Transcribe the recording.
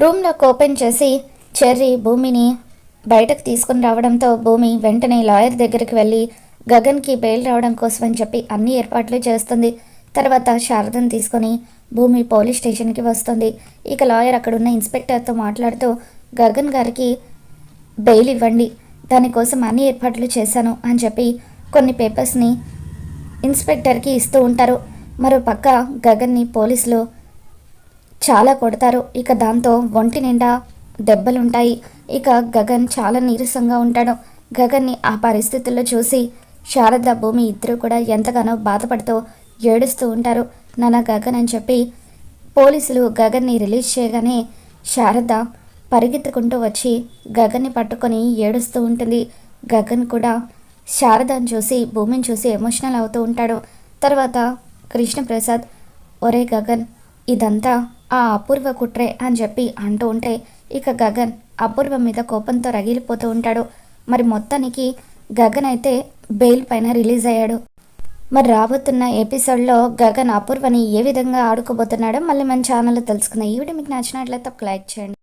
రూమ్లోకి ఓపెన్ చేసి చెర్రీ భూమిని బయటకు తీసుకుని రావడంతో భూమి వెంటనే లాయర్ దగ్గరికి వెళ్ళి గగన్కి బెయిల్ రావడం కోసం అని చెప్పి అన్ని ఏర్పాట్లు చేస్తుంది. తర్వాత శారదను తీసుకొని భూమి పోలీస్ స్టేషన్కి వస్తుంది. ఇక లాయర్ అక్కడున్న ఇన్స్పెక్టర్తో మాట్లాడుతూ గగన్ గారికి బెయిల్ ఇవ్వండి. దానికోసం అన్ని ఏర్పాట్లు చేశాను అని చెప్పి కొన్ని పేపర్స్ని ఇన్స్పెక్టర్కి ఇస్తూ ఉంటారు. మరో పక్క గగన్ని పోలీసులు చాలా కొడతారు. ఇక దాంతో ఒంటి నిండా దెబ్బలుంటాయి. ఇక గగన్ చాలా నీరసంగా ఉంటాడు. గగన్ని ఆ పరిస్థితుల్లో చూసి శారద భూమి ఇద్దరు కూడా ఎంతగానో బాధపడుతూ ఏడుస్తూ ఉంటారు. నాన్న గగన్ అని చెప్పి పోలీసులు గగన్ని రిలీజ్ చేయగానే శారద పరిగెత్తుకుంటూ వచ్చి గగన్ని పట్టుకొని ఏడుస్తూ ఉంటుంది. గగన్ కూడా శారదను చూసి భూమిని చూసి ఎమోషనల్ అవుతూ ఉంటాడు. తర్వాత కృష్ణప్రసాద్ ఒరే గగన్ ఇదంతా ఆ అపూర్వ కుట్రే అని చెప్పి అంటూ ఉంటే ఇక గగన్ అపూర్వ మీద కోపంతో రగిలిపోతూ ఉంటాడు. మరి మొత్తానికి గగన్ అయితే బెయిల్ పైన రిలీజ్ అయ్యాడు. మరి రాబోతున్న ఎపిసోడ్లో గగన్ అపూర్వని ఏ విధంగా ఆడుకోబోతున్నాడో మళ్ళీ మన ఛానల్లో తెలుసుకుందాం. ఈ వీడియో మీకు నచ్చినట్లయితే ఒక లైక్ చేయండి.